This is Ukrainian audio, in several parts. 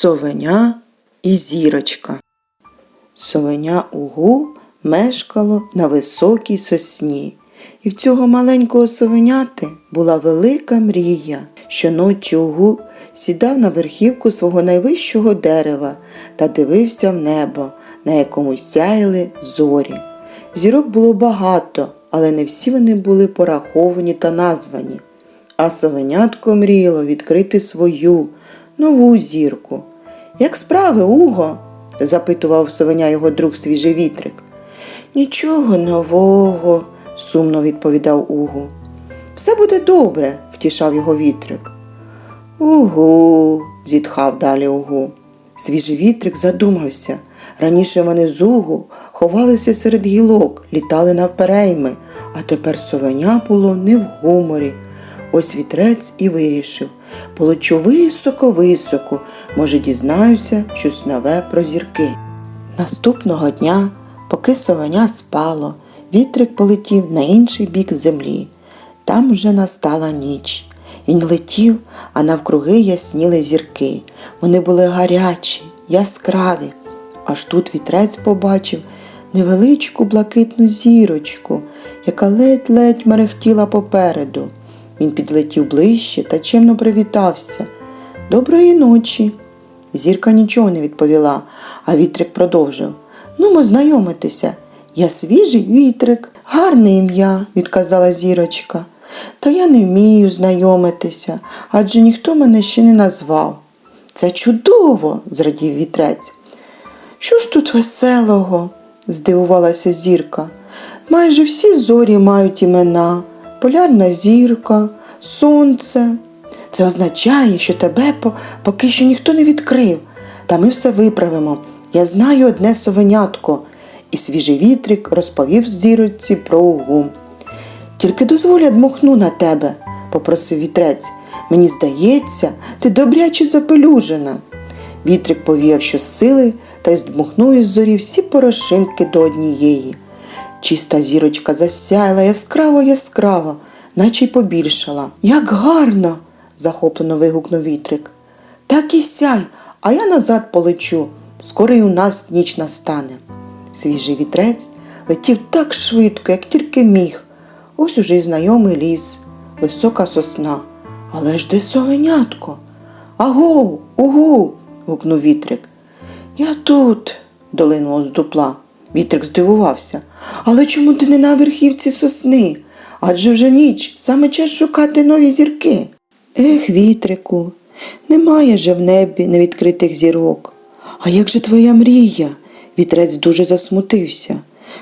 Совеня і зірочка. Совеня Угу мешкало на високій сосні, і в цього маленького совеняти була велика мрія. Щоночі Угу сідав на верхівку свого найвищого дерева та дивився в небо, на якому сяяли зорі. Зірок було багато, але не всі вони були пораховані та названі. А совенятко мріяло відкрити свою нову зірку. Як справи, Уго? запитував совеня його друг свіжий вітрик. Нічого нового, сумно відповідав Угу. Все буде добре, втішав його вітрик. Угу, зітхав далі Угу. Свіжий вітрик задумався. Раніше вони з Угу ховалися серед гілок, літали навперейми, а тепер совеня було не в гуморі. Ось вітрець і вирішив. Полечу високо-високо, може, дізнаюся щось нове про зірки. Наступного дня, поки совеня спало, вітрик полетів на інший бік землі. Там вже настала ніч. Він летів, а навкруги ясніли зірки. Вони були гарячі, яскраві. Аж тут вітрець побачив невеличку блакитну зірочку, яка ледь-ледь мерехтіла попереду. Він підлетів ближче та чемно привітався. Доброї ночі. Зірка нічого не відповіла, а вітрик продовжив. Ну, ми знайомитися. Я свіжий вітрик, гарне ім'я, відказала зірочка. Та я не вмію знайомитися, адже ніхто мене ще не назвав. Це чудово, зрадів вітрець. Що ж тут веселого? здивувалася зірка. Майже всі зорі мають імена полярна зірка, сонце. Це означає, що тебе поки що ніхто не відкрив, та ми все виправимо. Я знаю одне совенятко, і свіжий вітрик розповів зірочці про угу. Тільки дозволь я дмухну на тебе, попросив вітрець. Мені здається, ти добряче запелюжена. Вітрик повіяв щосили та й здмухнув із зорі всі порошинки до однієї. Чиста зірочка засяяла яскраво яскраво, наче й побільшала. Як гарно. захоплено вигукнув вітрик. Так і сяй, а я назад полечу. Скоро й у нас ніч настане. Свіжий вітрець летів так швидко, як тільки міг. Ось уже й знайомий ліс, висока сосна. Але ж де совенятко? Агоу, угу. гукнув вітрик. Я тут, долинуло з дупла. Вітрик здивувався. Але чому ти не на верхівці сосни? Адже вже ніч, саме час шукати нові зірки. Ех, вітрику, немає же в небі невідкритих зірок. А як же твоя мрія? Вітрець дуже засмутився.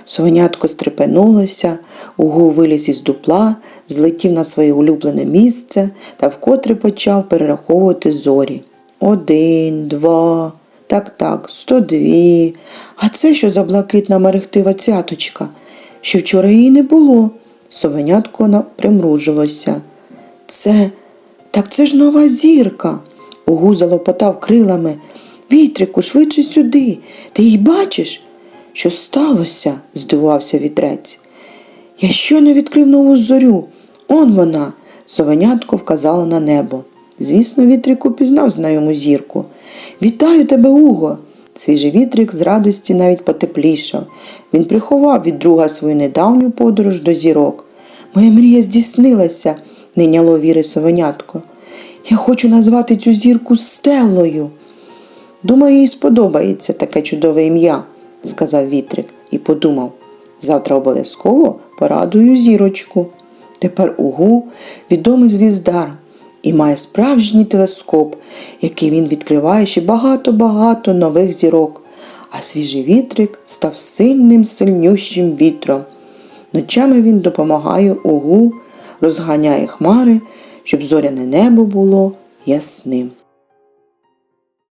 Совенятко стрепенулося, угу виліз із дупла, злетів на своє улюблене місце та вкотре почав перераховувати зорі. Один, два, так, так, сто дві. А це що за блакитна мерехтива цяточка? Ще вчора її не було. Совенятко примружилося. Це, так це ж нова зірка. Угу залопотав крилами. Вітрику, швидше сюди. Ти її бачиш? Що сталося? здивувався вітрець. Я щойно відкрив нову зорю. Он вона. Совенятко вказало на небо. Звісно, вітрик пізнав знайому зірку. Вітаю тебе, Уго. Свіжий вітрик з радості навіть потеплішав. Він приховав від друга свою недавню подорож до зірок. Моя мрія здійснилася, не няло віри совенятко. Я хочу назвати цю зірку Стеллою. Думаю, їй сподобається таке чудове ім'я, сказав вітрик і подумав. Завтра обов'язково порадую зірочку. Тепер Угу відомий звіздар і має справжній телескоп, який він відкриває ще багато-багато нових зірок. А свіжий вітрик став сильним, сильнющим вітром. Ночами він допомагає Угу, розганяє хмари, щоб зоряне небо було ясним.